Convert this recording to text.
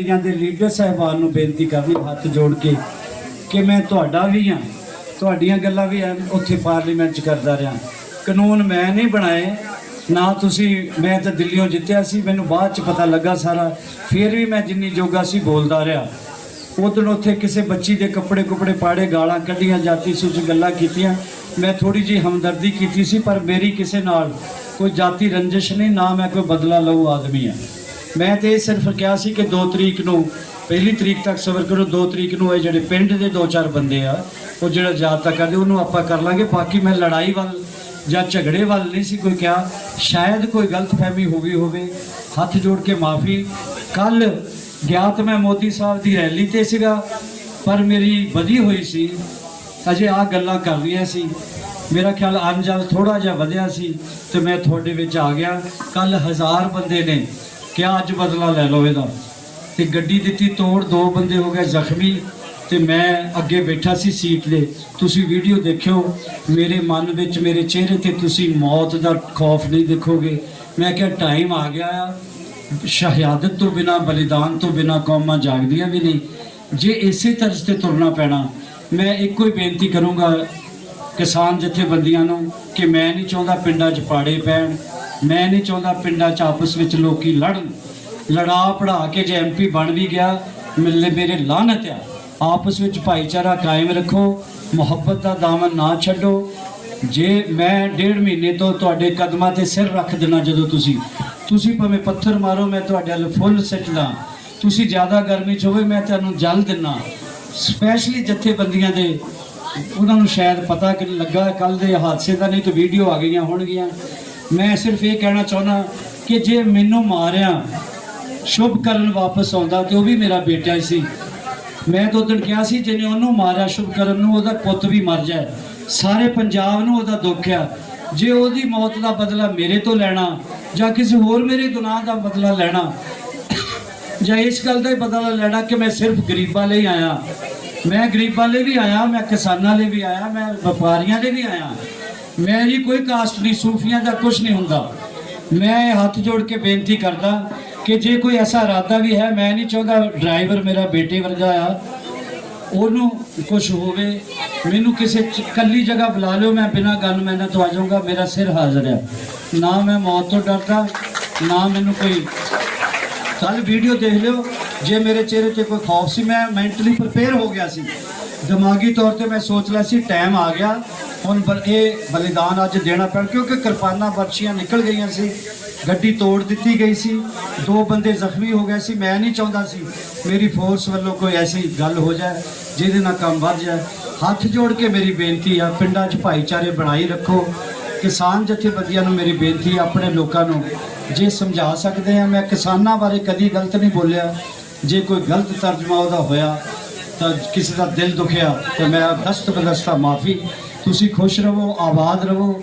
ਇਹਨਾਂ ਦੇ ਲੀਡਰ ਸਾਹਿਬਾਨ ਨੂੰ ਬੇਨਤੀ ਕਰਨੀ, ਹੱਥ ਜੋੜ ਕੇ ਕਿ ਮੈਂ ਤੁਹਾਡਾ ਵੀ ਹਾਂ, ਤੁਹਾਡੀਆਂ ਗੱਲਾਂ ਵੀ ਐਂ ਉੱਥੇ ਪਾਰਲੀਮੈਂਟ 'ਚ ਕਰਦਾ ਰਿਹਾ। ਕਾਨੂੰਨ ਮੈਂ ਨਹੀਂ ਬਣਾਏ, ਨਾ ਤੁਸੀਂ, ਮੈਂ ਤਾਂ ਦਿੱਲੀੋਂ ਜਿੱਤਿਆ ਸੀ, ਮੈਨੂੰ ਬਾਅਦ 'ਚ ਪਤਾ ਲੱਗਾ ਸਾਰਾ, ਫਿਰ ਵੀ ਮੈਂ ਜਿੰਨੀ ਜੋਗਾ ਸੀ ਬੋਲਦਾ ਰਿਹਾ। ਉਦੋਂ ਉੱਥੇ ਕਿਸੇ ਬੱਚੀ ਦੇ ਕੱਪੜੇ ਕੁਪੜੇ ਪਾੜੇ, ਗਾਲਾਂ ਕੱਢੀਆਂ, ਜਾਤੀ ਸੂਚ ਗੱਲਾਂ ਕੀਤੀਆਂ। ਮੈਂ ਥੋੜੀ ਜੀ ਹਮਦਰਦੀ ਕੀਤੀ ਸੀ, ਪਰ ਮੇਰੀ ਕਿਸੇ ਨਾਲ ਕੋਈ ਜਾਤੀ ਰੰਜਿਸ਼ ਨਹੀਂ, ਨਾ ਮੈਂ ਕੋਈ ਬਦਲਾ ਲਊ ਆਦਮੀ ਆ ਮੈਂ ਤੇ ਇਹ ਸਿਰਫ ਕਿਹਾ ਸੀ ਕਿ 2 ਤਰੀਕ ਨੂੰ, ਪਹਿਲੀ ਤਰੀਕ ਤੱਕ ਸਬਰ ਕਰੋ 2 ਤਰੀਕ ਨੂੰ ਇਹ ਜਿਹੜੇ ਪਿੰਡ ਦੇ ਦੋ ਚਾਰ ਬੰਦੇ ਆ, ਉਹ ਜਿਹੜਾ ਜਾਤਾ ਕਰਦੇ, ਉਹਨੂੰ ਆਪਾਂ ਕਰ ਲਾਂਗੇ। ਬਾਕੀ ਮੈਂ ਲੜਾਈ ਵੱਲ ਜਾਂ ਝਗੜੇ ਵੱਲ ਨਹੀਂ ਸੀ ਕੋਈ ਕਿਹਾ। ਸ਼ਾਇਦ ਕੋਈ ਗਲਤਫਹਿਮੀ ਹੋ ਗਈ ਹੋਵੇ, ਹੱਥ ਜੋੜ ਕੇ ਮਾਫੀ। ਕੱਲ ਗਿਆ ਤਾਂ ਮੈਂ ਮੋਦੀ ਸਾਹਿਬ ਦੀ ਰੈਲੀ ਤੇ ਸੀਗਾ, ਪਰ ਮੇਰੀ ਵਧੀ ਹੋਈ ਸੀ। ਅਜੇ ਆ ਗੱਲਾਂ ਕਰ ਰਹੀਆਂ ਸੀ। ਮੇਰਾ ਖਿਆਲ ਅੰਜਲ ਥੋੜਾ ਜਿਹਾ ਵਧਿਆ ਸੀ, ਤੇ ਮੈਂ ਤੁਹਾਡੇ ਵਿੱਚ ਆ ਗਿਆ। ਕੱਲ ਹਜ਼ਾਰ ਬੰਦੇ ਨੇ ਕਿਹਾ ਅੱਜ ਬਦਲਾ ਲੈ ਲਓ ਇਹਦਾ? ਤੇ ਗੱਡੀ ਦਿੱਤੀ ਤੋੜ, ਦੋ ਬੰਦੇ ਹੋ ਗਏ ਜ਼ਖਮੀ ਤੇ ਮੈਂ ਅੱਗੇ ਬੈਠਾ ਸੀ ਸੀਟ ਦੇ ਤੁਸੀਂ ਵੀਡੀਓ ਦੇਖਿਓ, ਮੇਰੇ ਮਨ ਵਿੱਚ, ਮੇਰੇ ਚਿਹਰੇ ਤੇ ਤੁਸੀਂ ਮੌਤ ਦਾ ਖੌਫ ਨਹੀਂ ਦੇਖੋਗੇ। ਮੈਂ ਕਿਹਾ ਟਾਈਮ ਆ ਗਿਆ। ਆ ਸ਼ਹਾਦਤ ਤੋਂ ਬਿਨਾ, ਬਲੀਦਾਨ ਤੋਂ ਬਿਨਾ ਕੌਮਾਂ ਜਾਗਦੀਆਂ ਵੀ ਨਹੀਂ। ਜੇ ਇਸੇ ਤਰਜ਼ ਤੇ ਤੁਰਨਾ ਪੈਣਾ, ਮੈਂ ਇੱਕੋ ਹੀ ਬੇਨਤੀ ਕਰੂੰਗਾ ਕਿਸਾਨ ਜਥੇਬੰਦੀਆਂ ਨੂੰ ਕਿ ਮੈਂ ਨਹੀਂ ਚਾਹੁੰਦਾ ਪਿੰਡਾਂ 'ਚ ਪਾੜੇ ਪੈਣ। ਮੈਂ ਨਹੀਂ ਚਾਹੁੰਦਾ ਪਿੰਡਾਂ 'ਚ ਆਪਸ ਵਿੱਚ ਲੋਕੀ ਲੜਨ ਲੜਾ ਪੜਾ ਕੇ ਜੇ ਐਮਪੀ ਬਣ ਵੀ ਗਿਆ, ਮਿਲਨੇ ਮੇਰੇ ਲਾਹਨਤ ਆ। ਆਪਸ ਵਿੱਚ ਭਾਈਚਾਰਾ ਕਾਇਮ ਰੱਖੋ, ਮੁਹੱਬਤ ਦਾ ਦਾਮਨ ਨਾ ਛੱਡੋ। ਜੇ ਮੈਂ ਡੇਢ ਮਹੀਨੇ ਤੋਂ ਤੁਹਾਡੇ ਕਦਮਾਂ ਤੇ ਸਿਰ ਰੱਖ ਦੇਣਾ ਜਦੋਂ ਤੁਸੀਂ ਤੁਸੀਂ ਭਾਵੇਂ ਪੱਥਰ ਮਾਰੋ, ਮੈਂ ਤੁਹਾਡੇ ਵੱਲ ਫੁੱਲ ਸਿੱਟਦਾ ਤੁਸੀਂ ਜ਼ਿਆਦਾ ਗਰਮੀ 'ਚ ਹੋਵੇ ਮੈਂ ਤੁਹਾਨੂੰ ਜਲ ਦਿੰਨਾ। ਸਪੈਸ਼ਲੀ ਜਥੇਬੰਦੀਆਂ ਦੇ, ਉਹਨਾਂ ਨੂੰ ਸ਼ਾਇਦ ਪਤਾ ਕਿ ਲੱਗਾ ਕੱਲ ਦੇ ਹਾਦਸੇ ਦਾ ਨਹੀਂ ਤਾਂ ਵੀਡੀਓ ਆ ਗਈਆਂ ਹੋਣਗੀਆਂ। ਮੈਂ ਸਿਰਫ ਇਹ ਕਹਿਣਾ ਚਾਹੁੰਦਾ ਕਿ ਜੇ ਮੈਨੂੰ ਮਾਰਿਆ, ਸ਼ੁਭ ਕਰਨ ਵਾਪਸ ਆਉਂਦਾ ਤੇ ਉਹ ਵੀ ਮੇਰਾ ਬੇਟਾ ਹੀ ਸੀ। ਮੈਂ ਤਾਂ ਉਦੋਂ ਕਿਹਾ ਸੀ, ਜਿਹਨੇ ਉਹਨੂੰ ਮਾਰਿਆ ਸ਼ੁਭ ਕਰਨ ਨੂੰ, ਉਹਦਾ ਪੁੱਤ ਵੀ ਮਰ ਜਾਏ। ਸਾਰੇ ਪੰਜਾਬ ਨੂੰ ਉਹਦਾ ਦੁੱਖ ਆ। ਜੇ ਉਹਦੀ ਮੌਤ ਦਾ ਬਦਲਾ ਮੇਰੇ ਤੋਂ ਲੈਣਾ, ਜਾਂ ਕਿਸੇ ਹੋਰ ਮੇਰੇ ਗੁਨਾਹ ਦਾ ਬਦਲਾ ਲੈਣਾ, ਜਾਂ ਇਸ ਗੱਲ ਦਾ ਹੀ ਬਦਲਾ ਲੈਣਾ ਕਿ ਮੈਂ ਸਿਰਫ ਗਰੀਬਾਂ ਲਈ ਆਇਆ। ਮੈਂ ਗਰੀਬਾਂ ਲਈ ਵੀ ਆਇਆ, ਮੈਂ ਕਿਸਾਨਾਂ ਲਈ ਵੀ ਆਇਆ, ਮੈਂ ਵਪਾਰੀਆਂ ਲਈ ਵੀ ਆਇਆ। ਮੈਂ ਜੀ ਕੋਈ ਕਾਸਟ ਨਹੀਂ, ਸੂਫੀਆਂ ਦਾ ਕੁਝ ਨਹੀਂ ਹੁੰਦਾ। ਮੈਂ ਇਹ ਹੱਥ ਜੋੜ ਕੇ ਬੇਨਤੀ ਕਰਦਾ ਕਿ ਜੇ ਕੋਈ ਐਸਾ ਇਰਾਦਾ ਵੀ ਹੈ, ਮੈਂ ਨਹੀਂ ਚਾਹੁੰਦਾ ਡਰਾਈਵਰ ਮੇਰਾ ਬੇਟੇ ਵਰਗਾ ਆ, ਉਹਨੂੰ ਕੁਝ ਹੋਵੇ, ਮੈਨੂੰ ਕਿਸੇ ਚ- ਕੱਲੀ ਜਗ੍ਹਾ ਬੁਲਾ ਲਿਓ, ਮੈਂ ਬਿਨਾਂ ਗਨਮੈਨਾਂ ਤੋਂ ਆ ਜਾਊਂਗਾ, ਮੇਰਾ ਸਿਰ ਹਾਜ਼ਰ ਹੈ। ਨਾ ਮੈਂ ਮੌਤ ਤੋਂ ਡਰਦਾ, ਨਾ ਮੈਨੂੰ ਕੋਈ ਕੱਲ ਵੀਡੀਓ ਦੇਖ ਲਿਓ, ਜੇ ਮੇਰੇ ਚਿਹਰੇ ਤੇ ਕੋਈ ਖੌਫ ਸੀ, ਮੈਂ ਮੈਂਟਲੀ ਪ੍ਰਪੇਅਰ ਹੋ ਗਿਆ ਸੀ। ਦਿਮਾਗੀ ਤੌਰ ਤੇ ਮੈਂ ਸੋਚ ਲਿਆ ਸੀ ਟਾਈਮ ਆ ਗਿਆ। ਹੁਣ ਇਹ ਬਲੀਦਾਨ ਅੱਜ ਦੇਣਾ ਪੈਣ, ਕਿਉਂਕਿ ਕਿਰਪਾਨਾਂ ਬਰਸ਼ੀਆਂ ਨਿਕਲ ਗਈਆਂ ਸੀ। ਗੱਡੀ ਤੋੜ ਦਿੱਤੀ ਗਈ ਸੀ। ਦੋ ਬੰਦੇ ਜ਼ਖਮੀ ਹੋ ਗਏ ਸੀ। ਮੈਂ ਨਹੀਂ ਚਾਹੁੰਦਾ ਸੀ ਮੇਰੀ ਫੋਰਸ ਵੱਲੋਂ ਕੋਈ ਐਸੀ ਗੱਲ ਹੋ ਜਾਏ, ਜਿਹਦੇ ਨਾਲ ਕੰਮ ਵੱਧ ਜਾਏ। ਹੱਥ ਜੋੜ ਕੇ ਮੇਰੀ ਬੇਨਤੀ ਆ, ਪਿੰਡਾਂ 'ਚ ਭਾਈਚਾਰੇ ਬਣਾਈ ਰੱਖੋ। ਕਿਸਾਨ ਜਥੇਬੰਦੀਆਂ ਨੂੰ ਮੇਰੀ ਬੇਨਤੀ ਆਪਣੇ ਲੋਕਾਂ ਨੂੰ ਜੇ ਸਮਝਾ ਸਕਦੇ ਆ। ਮੈਂ ਕਿਸਾਨਾਂ ਬਾਰੇ ਕਦੀ ਗਲਤ ਨਹੀਂ ਬੋਲਿਆ। ਜੇ ਕੋਈ ਗਲਤ ਤਰਜਮਾ ਉਹਦਾ ਹੋਇਆ ਤਾਂ ਕਿਸੇ ਦਾ ਦਿਲ ਦੁਖਿਆ ਤੇ ਮੈਂ ਦਸਤ ਬਦਸਤਾ ਮਾਫੀ। ਤੁਸੀਂ ਖੁਸ਼ ਰਹੋ, ਆਬਾਦ ਰਹੋ।